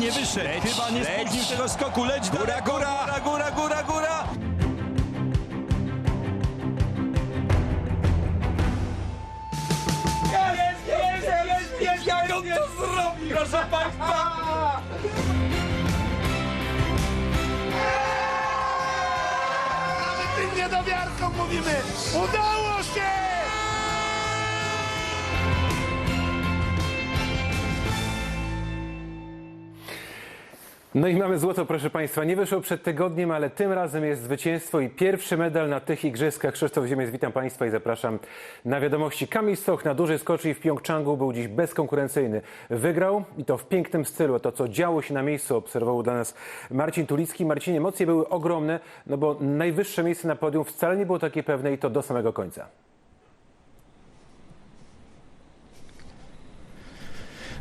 nie wyszedł. Chyba nie spóźnił tego skoku. Leć góra, góra, góra, góra, góra, góra. Jest, jest, jest, jest, jak on to zrobił, proszę państwa! Nawet tym niedowiarkom mówimy, udało się! No i mamy złoto, proszę Państwa. Nie wyszło przed tygodniem, ale tym razem jest zwycięstwo i pierwszy medal na tych igrzyskach. Krzysztof Ziemiec, witam Państwa i zapraszam na wiadomości. Kamil Stoch na dużej skoczni w Pjongczangu był dziś bezkonkurencyjny. Wygrał i to w pięknym stylu. To, co działo się na miejscu, obserwował dla nas Marcin Tulicki. Marcin, emocje były ogromne, no bo najwyższe miejsce na podium wcale nie było takie pewne i to do samego końca.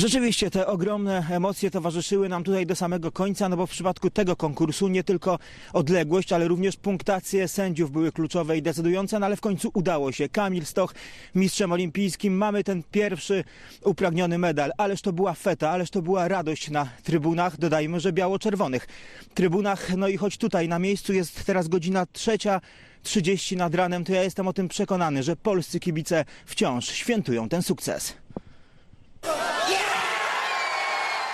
Rzeczywiście te ogromne emocje towarzyszyły nam tutaj do samego końca, no bo w przypadku tego konkursu nie tylko odległość, ale również punktacje sędziów były kluczowe i decydujące, no ale w końcu udało się. Kamil Stoch mistrzem olimpijskim, mamy ten pierwszy upragniony medal, ależ to była feta, ależ to była radość na trybunach, dodajmy, że biało-czerwonych trybunach, no i choć tutaj na miejscu jest teraz godzina trzecia, 30 nad ranem, to ja jestem o tym przekonany, że polscy kibice wciąż świętują ten sukces.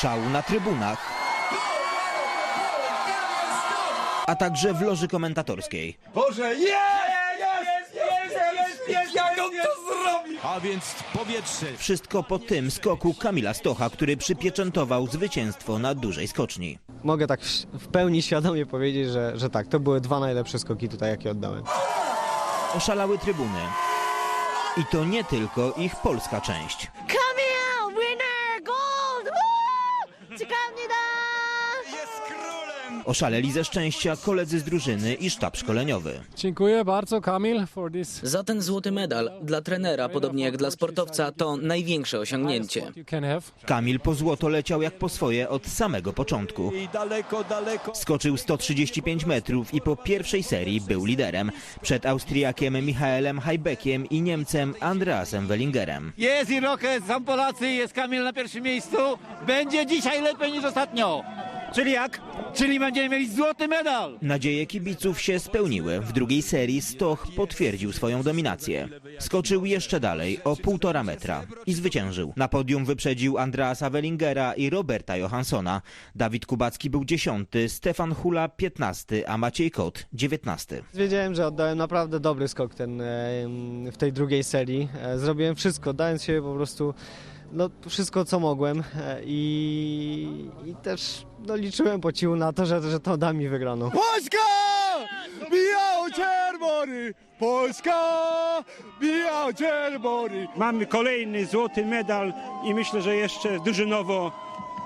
Szał na trybunach, a także w loży komentatorskiej. Boże, jest, jest, jest, jest, jest, jak on to zrobił! A więc powietrze. Wszystko po tym skoku Kamila Stocha, który przypieczętował zwycięstwo na dużej skoczni. Mogę tak w w pełni świadomie powiedzieć, że, że tak, to były dwa najlepsze skoki tutaj, jakie oddałem. Oszalały trybuny. I to nie tylko ich polska część. Oszaleli ze szczęścia koledzy z drużyny i sztab szkoleniowy. Dziękuję bardzo Kamil for this Za ten złoty medal dla trenera, podobnie jak dla sportowca, to największe osiągnięcie. Kamil po złoto leciał jak po swoje od samego początku. Skoczył 135 metrów i po pierwszej serii był liderem. Przed Austriakiem Michaelem Hajbekiem i Niemcem Andreasem Wellingerem. Jest i Rocket, są Polacy, jest Kamil na pierwszym miejscu. Będzie dzisiaj lepiej niż ostatnio. Czyli jak? Czyli będziemy mieli złoty medal. Nadzieje kibiców się spełniły. W drugiej serii Stoch potwierdził swoją dominację. Skoczył jeszcze dalej o półtora metra i zwyciężył. Na podium wyprzedził Andreasa Wellingera i Roberta Johanssona. Dawid Kubacki był dziesiąty, Stefan Hula piętnasty, a Maciej Kot dziewiętnasty. Wiedziałem, że oddałem naprawdę dobry skok ten, w tej drugiej serii. E, Zrobiłem wszystko, dając się po prostu no, wszystko, co mogłem e, i, i też no, liczyłem po cichu na to, że, że to da mi wygraną. Polska! Biało-czerwony! Polska! Biało-czerwony! Mamy kolejny złoty medal i myślę, że jeszcze drużynowo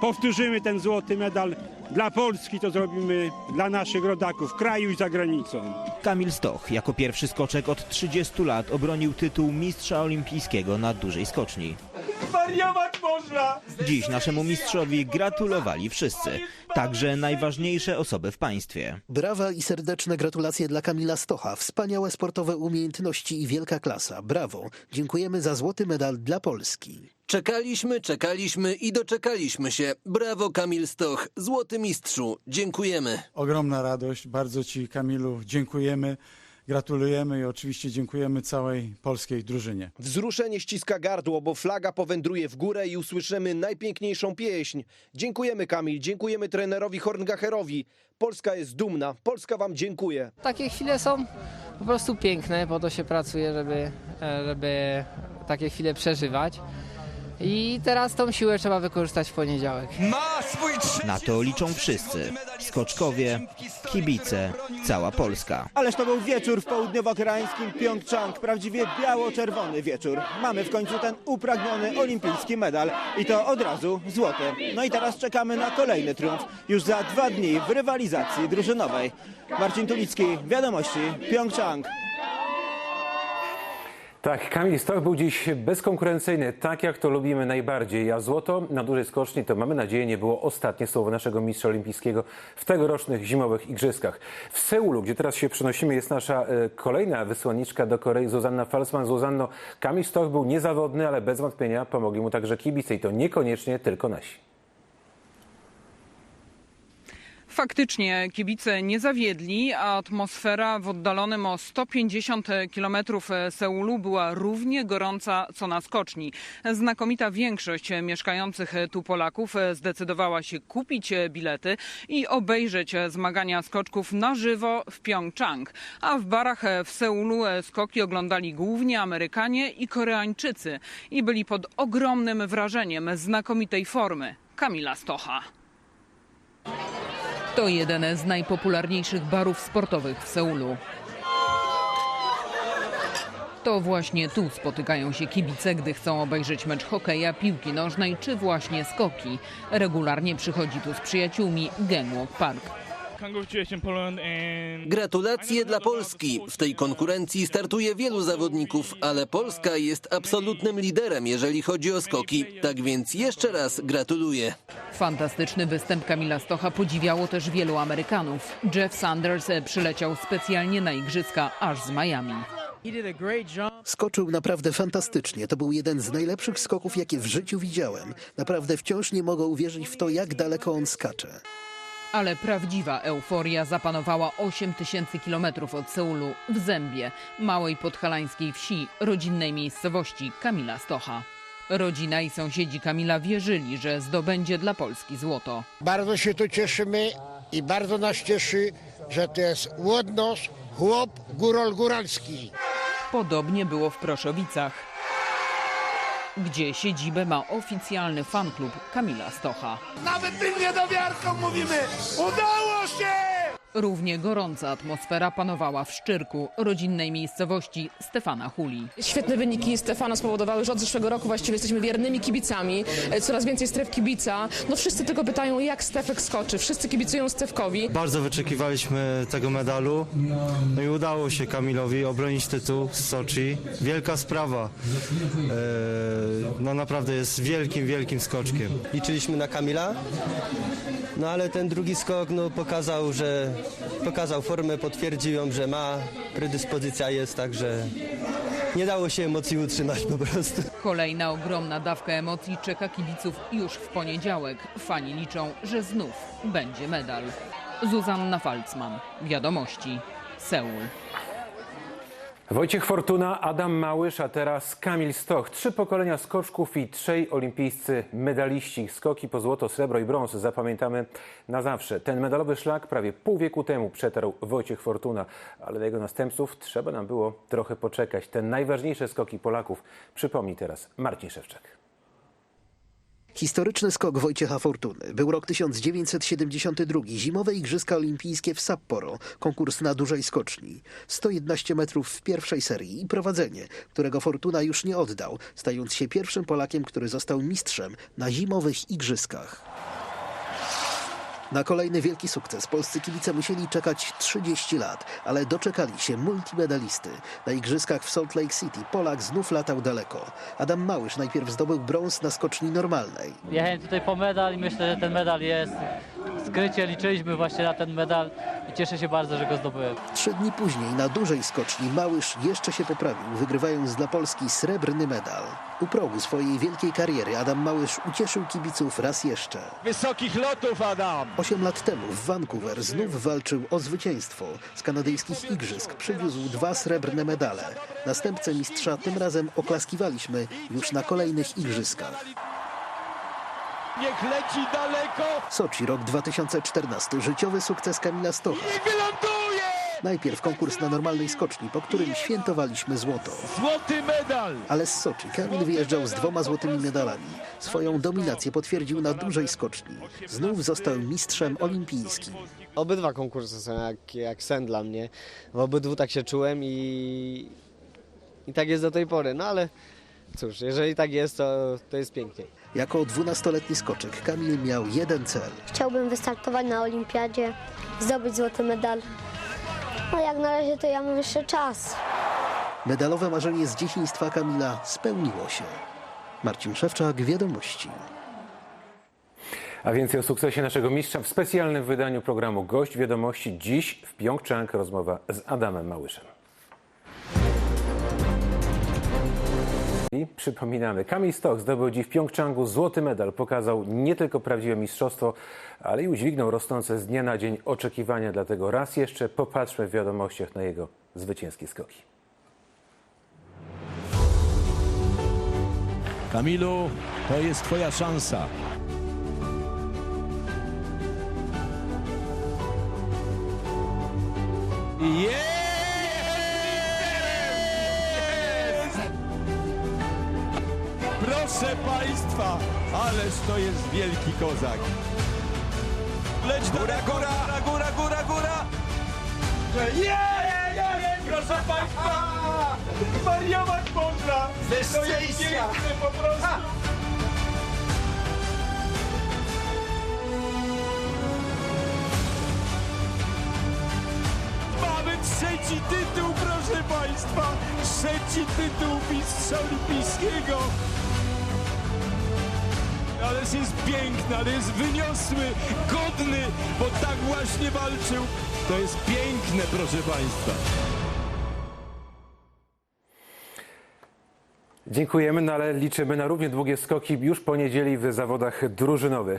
powtórzymy ten złoty medal. Dla Polski to zrobimy dla naszych rodaków w kraju i za granicą. Kamil Stoch jako pierwszy skoczek od 30 lat obronił tytuł mistrza olimpijskiego na dużej skoczni. Wariować można! Dziś naszemu mistrzowi gratulowali wszyscy, także najważniejsze osoby w państwie. Brawa i serdeczne gratulacje dla Kamila Stocha. Wspaniałe sportowe umiejętności i wielka klasa. Brawo. Dziękujemy za złoty medal dla Polski. Czekaliśmy, czekaliśmy i doczekaliśmy się. Brawo Kamil Stoch, złoty mistrzu. Dziękujemy. Ogromna radość, bardzo Ci Kamilu dziękujemy, gratulujemy i oczywiście dziękujemy całej polskiej drużynie. Wzruszenie ściska gardło, bo flaga powędruje w górę i usłyszymy najpiękniejszą pieśń. Dziękujemy Kamil, dziękujemy trenerowi Horngacherowi. Polska jest dumna, Polska wam dziękuję. Takie chwile są po prostu piękne, po to się pracuje, żeby, e, żeby takie chwile przeżywać. I teraz tą siłę trzeba wykorzystać w poniedziałek. Ma swój trzeci Na to liczą wszyscy. Skoczkowie, kibice, cała Polska. Ależ to był wieczór w południowo-koreańskim Pjongczang, prawdziwie biało-czerwony wieczór. Mamy w końcu ten upragniony olimpijski medal i to od razu złoty. No i teraz czekamy na kolejny triumf już za dwa dni w rywalizacji drużynowej. Marcin Tulicki, Wiadomości, Pjongczang. Tak, Kamil Stoch był dziś bezkonkurencyjny, tak jak to lubimy najbardziej. A złoto na dużej skoczni to mamy nadzieję nie było ostatnie słowo naszego mistrza olimpijskiego w tegorocznych zimowych igrzyskach. W Seulu, gdzie teraz się przenosimy, jest nasza e, kolejna wysłanniczka do Korei, Zuzanna Falsman. Zuzanno, Kamil Stoch był niezawodny, ale bez wątpienia pomogli mu także kibice i to niekoniecznie tylko nasi. Faktycznie kibice nie zawiedli, a atmosfera w oddalonym o 150 km Seulu była równie gorąca co na skoczni. Znakomita większość mieszkających tu Polaków zdecydowała się kupić bilety i obejrzeć zmagania skoczków na żywo w Pjongczang. A w barach w Seulu skoki oglądali głównie Amerykanie i Koreańczycy i byli pod ogromnym wrażeniem znakomitej formy Kamila Stocha. To jeden z najpopularniejszych barów sportowych w Seulu. To właśnie tu spotykają się kibice, gdy chcą obejrzeć mecz hokeja, piłki nożnej czy właśnie skoki. Regularnie przychodzi tu z przyjaciółmi Genwalk Park. Gratulacje dla Polski. W tej konkurencji startuje wielu zawodników, ale Polska jest absolutnym liderem, jeżeli chodzi o skoki. Tak więc jeszcze raz gratuluję. Fantastyczny występ Kamila Stocha podziwiało też wielu Amerykanów. Jeff Sanders przyleciał specjalnie na igrzyska aż z Miami. Skoczył naprawdę fantastycznie. To był jeden z najlepszych skoków, jakie w życiu widziałem. Naprawdę wciąż nie mogę uwierzyć w to, jak daleko on skacze. Ale prawdziwa euforia zapanowała 8 tysięcy kilometrów od Seulu w Zębie, małej podhalańskiej wsi, rodzinnej miejscowości Kamila Stocha. Rodzina i sąsiedzi Kamila wierzyli, że zdobędzie dla Polski złoto. Bardzo się tu cieszymy i bardzo nas cieszy, że to jest łodność, chłop górol góralski. Podobnie było w Proszowicach, gdzie siedzibę ma oficjalny fanklub Kamila Stocha. Nawet tym niedowiarkom mówimy, udało się! Równie gorąca atmosfera panowała w Szczyrku, rodzinnej miejscowości Stefana Huli. Świetne wyniki Stefana spowodowały, że od zeszłego roku właściwie jesteśmy wiernymi kibicami. E, Coraz więcej stref kibica. No wszyscy tylko pytają, jak Stefek skoczy. Wszyscy kibicują Stefkowi. Bardzo wyczekiwaliśmy tego medalu. No i udało się Kamilowi obronić tytuł z Soczi. Wielka sprawa. Eee, no naprawdę jest wielkim, wielkim skoczkiem. Liczyliśmy na Kamila, no ale ten drugi skok no, pokazał, że pokazał formę, potwierdził ją, że ma, predyspozycja jest, także nie dało się emocji utrzymać po prostu. Kolejna ogromna dawka emocji czeka kibiców już w poniedziałek. Fani liczą, że znów będzie medal. Zuzanna Falcman. Wiadomości. Seul. Wojciech Fortuna, Adam Małysz, a teraz Kamil Stoch. Trzy pokolenia skoczków i trzej olimpijscy medaliści. Skoki po złoto, srebro i brąz zapamiętamy na zawsze. Ten medalowy szlak prawie pół wieku temu przetarł Wojciech Fortuna, ale dla jego następców trzeba nam było trochę poczekać. Te najważniejsze skoki Polaków przypomni teraz Marcin Szewczak. Historyczny skok Wojciecha Fortuny. Był rok 1972. Zimowe Igrzyska Olimpijskie w Sapporo. Konkurs na dużej skoczni. 111 metrów w pierwszej serii i prowadzenie, którego Fortuna już nie oddał, stając się pierwszym Polakiem, który został mistrzem na zimowych Igrzyskach. Na kolejny wielki sukces polscy kibice musieli czekać 30 lat, ale doczekali się multimedalisty. Na igrzyskach w Salt Lake City Polak znów latał daleko. Adam Małysz najpierw zdobył brąz na skoczni normalnej. Jechałem tutaj po medal i myślę, że ten medal jest. Skrycie liczyliśmy właśnie na ten medal i cieszę się bardzo, że go zdobyłem. Trzy dni później na dużej skoczni Małysz jeszcze się poprawił, wygrywając dla Polski srebrny medal. U progu swojej wielkiej kariery Adam Małysz ucieszył kibiców raz jeszcze. Wysokich lotów, Adam! Osiem lat temu w Vancouver znów walczył o zwycięstwo. Z kanadyjskich igrzysk przywiózł dwa srebrne medale. Następcę mistrza tym razem oklaskiwaliśmy już na kolejnych igrzyskach. Niech leci daleko! Soczi rok 2014. Życiowy sukces Kamila Stocha. Najpierw konkurs na normalnej skoczni, po którym świętowaliśmy złoto. Złoty medal! Ale z Soczi Kamil wyjeżdżał z dwoma złotymi medalami. Swoją dominację potwierdził na dużej skoczni. Znów został mistrzem olimpijskim. Obydwa konkursy są jak, jak sen dla mnie. W obydwu tak się czułem i, i tak jest do tej pory. No ale cóż, jeżeli tak jest, to, to jest pięknie. Jako 12-letni skoczek Kamil miał jeden cel. Chciałbym wystartować na olimpiadzie, zdobyć złoty medal. No jak na razie to ja mam jeszcze czas. Medalowe marzenie z dzieciństwa Kamila spełniło się. Marcin Szewczak, Wiadomości. A więcej o sukcesie naszego mistrza w specjalnym wydaniu programu Gość Wiadomości. Dziś w Pjongczang rozmowa z Adamem Małyszem. Przypominamy, Kamil Stoch zdobył dziś w Pjongczangu złoty medal. Pokazał nie tylko prawdziwe mistrzostwo, ale i udźwignął rosnące z dnia na dzień oczekiwania. Dlatego raz jeszcze popatrzmy w wiadomościach na jego zwycięskie skoki. Kamilu, to jest twoja szansa. Jest! Państwa, ależ to jest wielki kozak. Leć góra, góra, góra, góra, góra! Jest! Jest! Proszę Państwa! Wariować można! To jest piękne po prostu! Mamy trzeci tytuł, proszę Państwa! Trzeci tytuł mistrza olimpijskiego! Ależ jest piękny, ale jest wyniosły, godny, bo tak właśnie walczył. To jest piękne, proszę Państwa. Dziękujemy, no ale liczymy na równie długie skoki już po niedzieli w zawodach drużynowych.